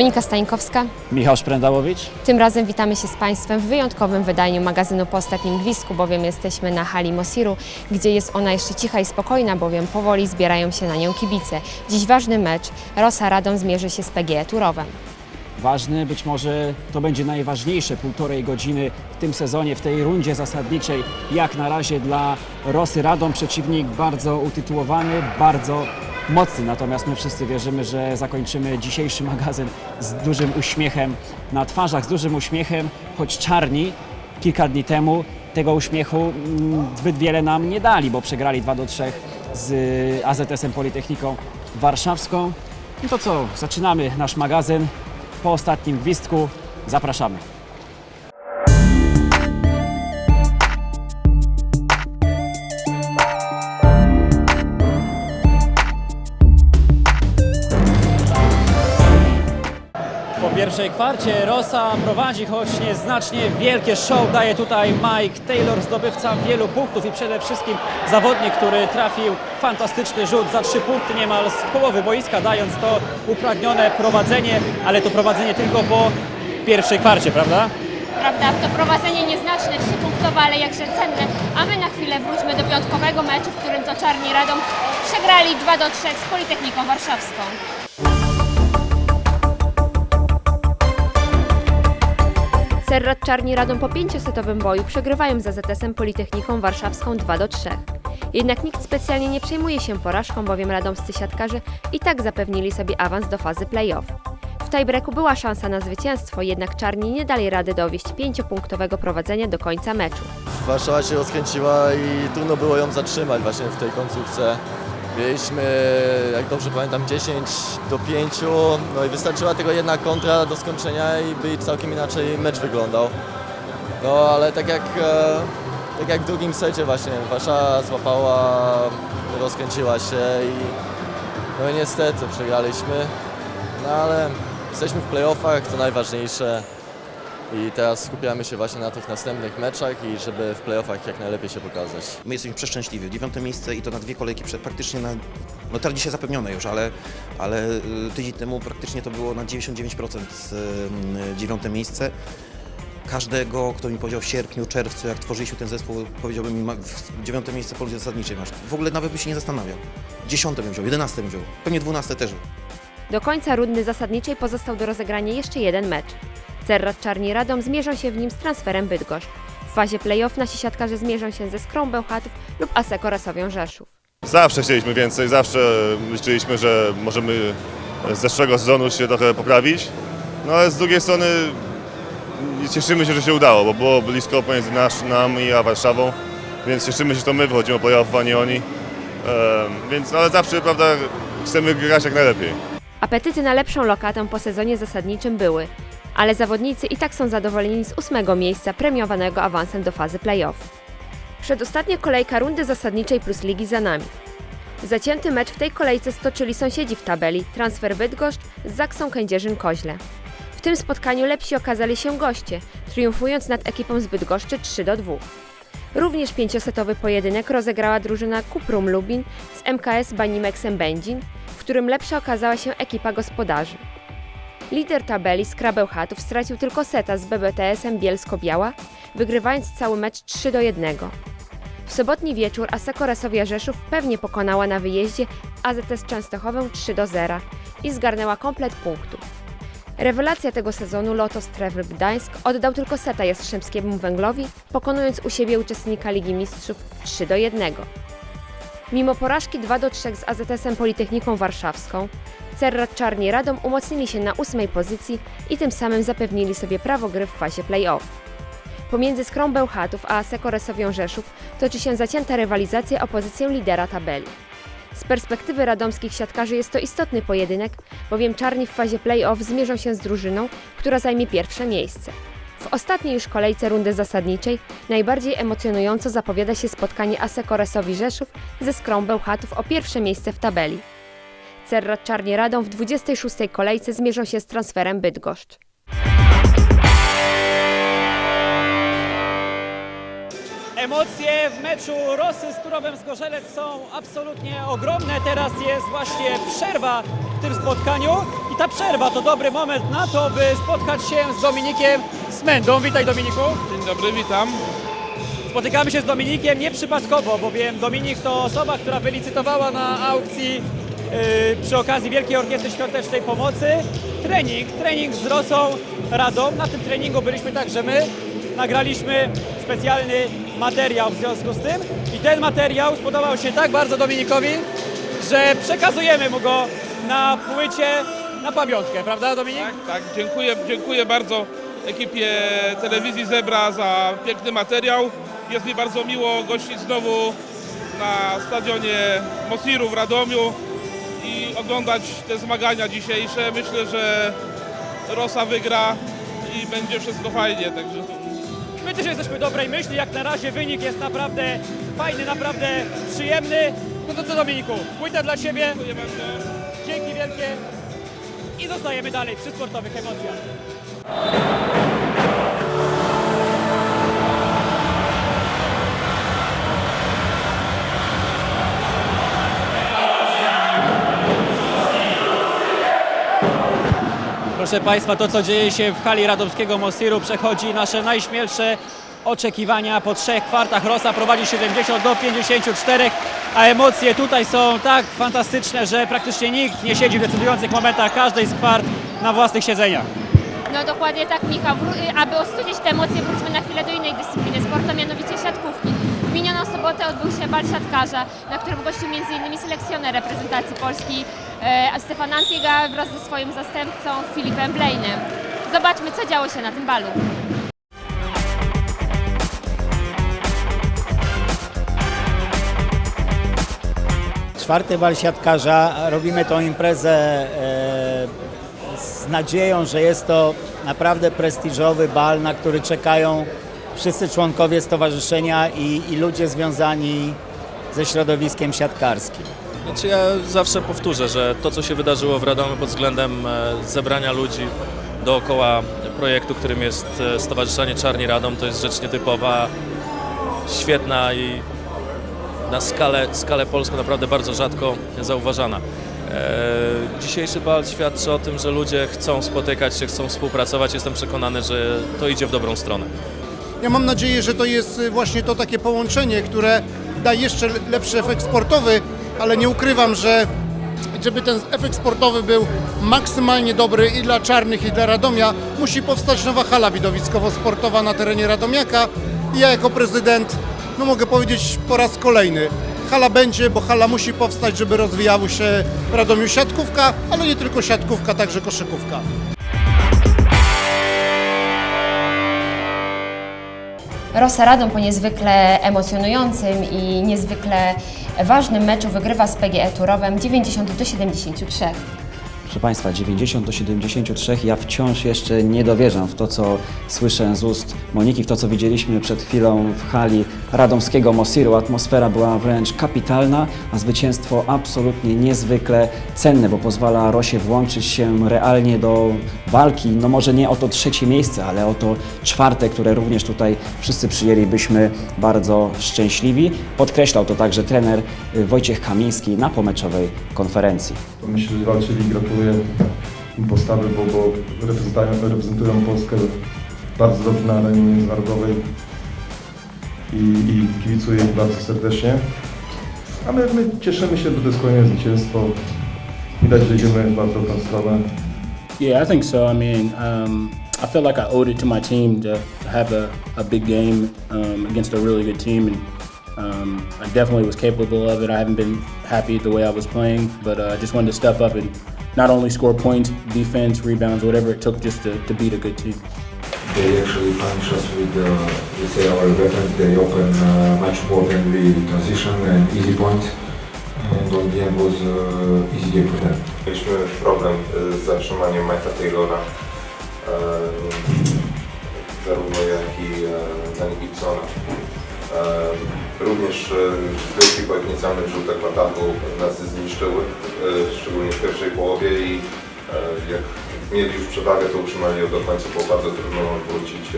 Monika Stańkowska. Michał Szprędałowicz. Tym razem witamy się z Państwem w wyjątkowym wydaniu magazynu po ostatnim gwizdku, bowiem jesteśmy na hali Mosiru, gdzie jest ona jeszcze cicha i spokojna, bowiem powoli zbierają się na nią kibice. Dziś ważny mecz. Rosa Radom zmierzy się z PGE Turowem. Ważny, być może to będzie najważniejsze półtorej godziny w tym sezonie, w tej rundzie zasadniczej. Jak na razie dla Rosy Radom przeciwnik bardzo utytułowany, bardzo mocny. Natomiast my wszyscy wierzymy, że zakończymy dzisiejszy magazyn z dużym uśmiechem na twarzach, z dużym uśmiechem, choć czarni kilka dni temu tego uśmiechu mm, zbyt wiele nam nie dali, bo przegrali 2 do 3 z AZS-em Politechniką Warszawską. No to co, zaczynamy nasz magazyn. Po ostatnim gwizdku zapraszamy. Pierwszej kwarcie Rosa prowadzi, choć nieznacznie wielkie show daje tutaj Mike Taylor, zdobywca wielu punktów i przede wszystkim zawodnik, który trafił fantastyczny rzut za trzy punkty niemal z połowy boiska, dając to upragnione prowadzenie, ale to prowadzenie tylko po pierwszej kwarcie, prawda? Prawda, to prowadzenie nieznaczne, trzypunktowe, ale jakże cenne. A my na chwilę wróćmy do piątkowego meczu, w którym to Czarni Radom przegrali 2 do 3 z Politechniką Warszawską. Serrat Czarni Radom po pięciosetowym boju przegrywają z AZS-em Politechniką Warszawską 2 do 3. Jednak nikt specjalnie nie przejmuje się porażką, bowiem radomscy siatkarze i tak zapewnili sobie awans do fazy play-off. W tiebreaku była szansa na zwycięstwo, jednak Czarni nie dali rady dowieść pięciopunktowego prowadzenia do końca meczu. Warszawa się rozkręciła i trudno było ją zatrzymać właśnie w tej końcówce. Mieliśmy, jak dobrze pamiętam, 10 do 5, no i wystarczyła tylko jedna kontra do skończenia i by całkiem inaczej mecz wyglądał. No ale tak jak, e, tak jak w drugim secie właśnie, Warszawa złapała, rozkręciła się i no i niestety przegraliśmy. No ale jesteśmy w playoffach, to najważniejsze. I teraz skupiamy się właśnie na tych następnych meczach i żeby w playoffach jak najlepiej się pokazać. My jesteśmy przeszczęśliwi. Dziewiąte miejsce i to na dwie kolejki przed praktycznie na. No teraz dzisiaj zapewnione już, ale, ale y, tydzień temu praktycznie to było na 99% y, dziewiąte miejsce. Każdego, kto mi powiedział w sierpniu, czerwcu, jak tworzyliśmy ten zespół, powiedziałbym mi, w- dziewiąte miejsce w polu zasadniczej masz. W ogóle nawet bym się nie zastanawiał. Dziesiąte bym wziął, jedenaste bym wziął, pewnie dwunaste też. Do końca rundy zasadniczej pozostał do rozegrania jeszcze jeden mecz. Serrat Czarni Radom zmierzą się w nim z transferem Bydgoszcz. W fazie play-off nasi siatkarze zmierzą się ze Skrą Bełchatów lub Aseko Rasowią Rzeszów. Zawsze chcieliśmy więcej, zawsze liczyliśmy, że możemy z zeszłego sezonu się trochę poprawić. No ale z drugiej strony cieszymy się, że się udało, bo było blisko pomiędzy nasz, nami a Warszawą, więc cieszymy się, że to my wychodzimy o playoff, a nie oni. Em, więc no, ale zawsze, prawda, chcemy grać jak najlepiej. Apetyty na lepszą lokatę po sezonie zasadniczym były, ale zawodnicy i tak są zadowoleni z ósmego miejsca premiowanego awansem do fazy play-off. Przedostatnia kolejka rundy zasadniczej plus ligi za nami. Zacięty mecz w tej kolejce stoczyli sąsiedzi w tabeli, transfer Bydgoszcz z Zaksą Kędzierzyn-Koźle. W tym spotkaniu lepsi okazali się goście, triumfując nad ekipą z Bydgoszczy 3 do 2. Również pięciosetowy pojedynek rozegrała drużyna Kuprum Lubin z MKS Banimexem Będzin, w którym lepsza okazała się ekipa gospodarzy. Lider tabeli Skrabeł Chatów stracił tylko seta z BBTS-em Bielsko-Biała, wygrywając cały mecz 3 do 1. W sobotni wieczór Aseko Rasowia Rzeszów pewnie pokonała na wyjeździe AZS Częstochowę 3 do 0 i zgarnęła komplet punktów. Rewelacja tego sezonu Lotos Travel Gdańsk oddał tylko seta Jastrzębskiemu Węglowi, pokonując u siebie uczestnika Ligi Mistrzów 3 do 1. Mimo porażki 2 do 3 z AZS-em Politechniką Warszawską, Cerrat Czarni Radom umocnili się na ósmej pozycji i tym samym zapewnili sobie prawo gry w fazie play-off. Pomiędzy Skrą Bełchatów a Aseko Resowią Rzeszów toczy się zacięta rywalizacja o pozycję lidera tabeli. Z perspektywy radomskich siatkarzy jest to istotny pojedynek, bowiem czarni w fazie play-off zmierzą się z drużyną, która zajmie pierwsze miejsce. W ostatniej już kolejce rundy zasadniczej najbardziej emocjonująco zapowiada się spotkanie Aseko Resowi Rzeszów ze Skrą Bełchatów o pierwsze miejsce w tabeli. Cerrat Czarni Radom w 26. kolejce zmierzą się z transferem Bydgoszcz. Emocje w meczu Rosy z Turowem Zgorzelec są absolutnie ogromne. Teraz jest właśnie przerwa w tym spotkaniu i ta przerwa to dobry moment na to, by spotkać się z Dominikiem Smendą. Witaj Dominiku. Dzień dobry, witam. Spotykamy się z Dominikiem nieprzypadkowo, bowiem Dominik to osoba, która wylicytowała na aukcji przy okazji Wielkiej Orkiestry Świątecznej Pomocy trening, trening z Rosą Radą. Na tym treningu byliśmy także my. Nagraliśmy specjalny materiał w związku z tym i ten materiał spodobał się tak bardzo Dominikowi, że przekazujemy mu go na płycie na pamiątkę, prawda Dominik? Tak, tak, dziękuję, dziękuję bardzo ekipie telewizji Zebra za piękny materiał. Jest mi bardzo miło gościć znowu na stadionie Mosiru w Radomiu i oglądać te zmagania dzisiejsze. Myślę, że Rosa wygra i będzie wszystko fajnie, także My też jesteśmy dobrej myśli, jak na razie wynik jest naprawdę fajny, naprawdę przyjemny. No to co Dominiku, płyta dla Ciebie, dzięki wielkie i zostajemy dalej przy sportowych emocjach. Proszę Państwa, to co dzieje się w hali radomskiego Mosiru przechodzi nasze najśmielsze oczekiwania. Po trzech kwartach Rosa prowadzi 70 do 54, a emocje tutaj są tak fantastyczne, że praktycznie nikt nie siedzi w decydujących momentach każdej z kwart na własnych siedzeniach. No dokładnie tak, Michał. Wró- Aby ostudzić te emocje, wróćmy na chwilę do innej dyscypliny sportu, mianowicie siatkówki. W minioną sobotę odbył się bal siatkarza, na którym gościł m.in. selekcjoner reprezentacji Polski e, Stefan Antiga wraz ze swoim zastępcą Filipem Blejnem. Zobaczmy, co działo się na tym balu. Czwarty bal siatkarza. Robimy tą imprezę e, z nadzieją, że jest to naprawdę prestiżowy bal, na który czekają wszyscy członkowie stowarzyszenia i, i ludzie związani ze środowiskiem siatkarskim. Znaczy ja zawsze powtórzę, że to co się wydarzyło w Radomiu pod względem e, zebrania ludzi dookoła projektu, którym jest e, Stowarzyszenie Czarni Radom, to jest rzecz nietypowa, świetna i na skalę, skalę polską naprawdę bardzo rzadko zauważana. E, dzisiejszy bal świadczy o tym, że ludzie chcą spotykać się, chcą współpracować. Jestem przekonany, że to idzie w dobrą stronę. Ja mam nadzieję, że to jest y, właśnie to takie połączenie, które da jeszcze lepszy efekt sportowy, ale nie ukrywam, że żeby ten efekt sportowy był maksymalnie dobry i dla czarnych, i dla Radomia, musi powstać nowa hala widowiskowo-sportowa na terenie Radomiaka. I ja jako prezydent, no mogę powiedzieć po raz kolejny, hala będzie, bo hala musi powstać, żeby rozwijały się w Radomiu siatkówka, ale nie tylko siatkówka, także koszykówka. Rosa Radom po niezwykle emocjonującym i niezwykle ważnym meczu wygrywa z PGE Turowem 90 do 73. Proszę Państwa, 90 do 73. Ja wciąż jeszcze nie dowierzam w to, co słyszę z ust Moniki, w to, co widzieliśmy przed chwilą w hali radomskiego Mosiru. Atmosfera była wręcz kapitalna, a zwycięstwo absolutnie niezwykle cenne, bo pozwala Rosie włączyć się realnie do walki. No może nie o to trzecie miejsce, ale o to czwarte, które również tutaj wszyscy przyjęlibyśmy bardzo szczęśliwi. Podkreślał to także trener Wojciech Kamiński na pomeczowej konferencji. Myślę, że walczyli, gratuluję im postawy, bo, bo reprezentują, reprezentują Polskę bardzo dobrze na arenie międzynarodowej i, i kibicuję im bardzo serdecznie. A my, my cieszymy się, bo to jest kolejne zwycięstwo. Widać, że idziemy bardzo dobrą stronę. Yeah, I think so. I mean, um, I feel like I owed it to my team to have a, a big game um, against a really good team, and um, I definitely was capable of it. I haven't been happy the way I was playing, but uh, I just wanted to step up and not only score points, defense, rebounds, whatever it took just to, to beat a good team. They actually punish us with, uh, let's say, our weapons. They open uh, much more than we transition and easy points. And on the end was uh, easy game for them. Mieliśmy problem z zatrzymaniem Mike'a Taylora, zarówno jak i Danny Gibsona. Również zbytki po inicjalnych rzutach ataku nas zniszczyły, szczególnie w pierwszej połowie i jak mieli już przewagę, to utrzymali ją do końca, było bardzo trudno wrócić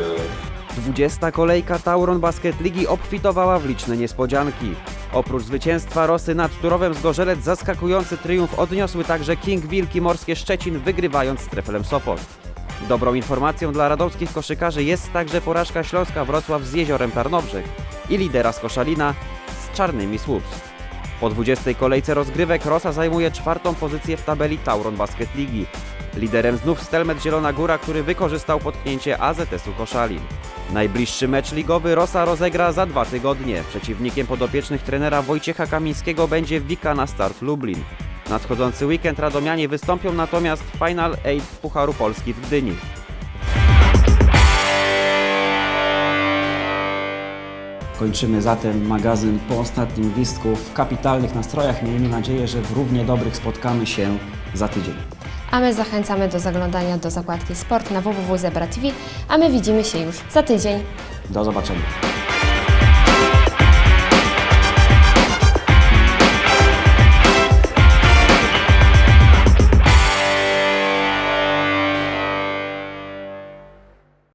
20. kolejka Tauron Basket Ligi obfitowała w liczne niespodzianki. Oprócz zwycięstwa Rosy nad Turowem Zgorzelec zaskakujący triumf odniosły także King Wilki Morskie Szczecin wygrywając z Trefelem Sopot. Dobrą informacją dla radomskich koszykarzy jest także porażka Śląska Wrocław z Jeziorem Tarnobrzeg i lidera z Koszalina z Czarnymi Słups. Po 20. kolejce rozgrywek Rosa zajmuje czwartą pozycję w tabeli Tauron Basket Ligi. Liderem znów Stelmet Zielona Góra, który wykorzystał potknięcie AZS-u Koszalin. Najbliższy mecz ligowy Rosa rozegra za dwa tygodnie. Przeciwnikiem podopiecznych trenera Wojciecha Kamińskiego będzie Wika na start Lublin. Nadchodzący weekend Radomianie wystąpią natomiast w Final 8 Pucharu Polski w Gdyni. Kończymy zatem magazyn po ostatnim gwizdku w kapitalnych nastrojach. Miejmy nadzieję, że w równie dobrych spotkamy się za tydzień. A my zachęcamy do zaglądania do zakładki Sport na www.zebra.tv, a my widzimy się już za tydzień. Do zobaczenia.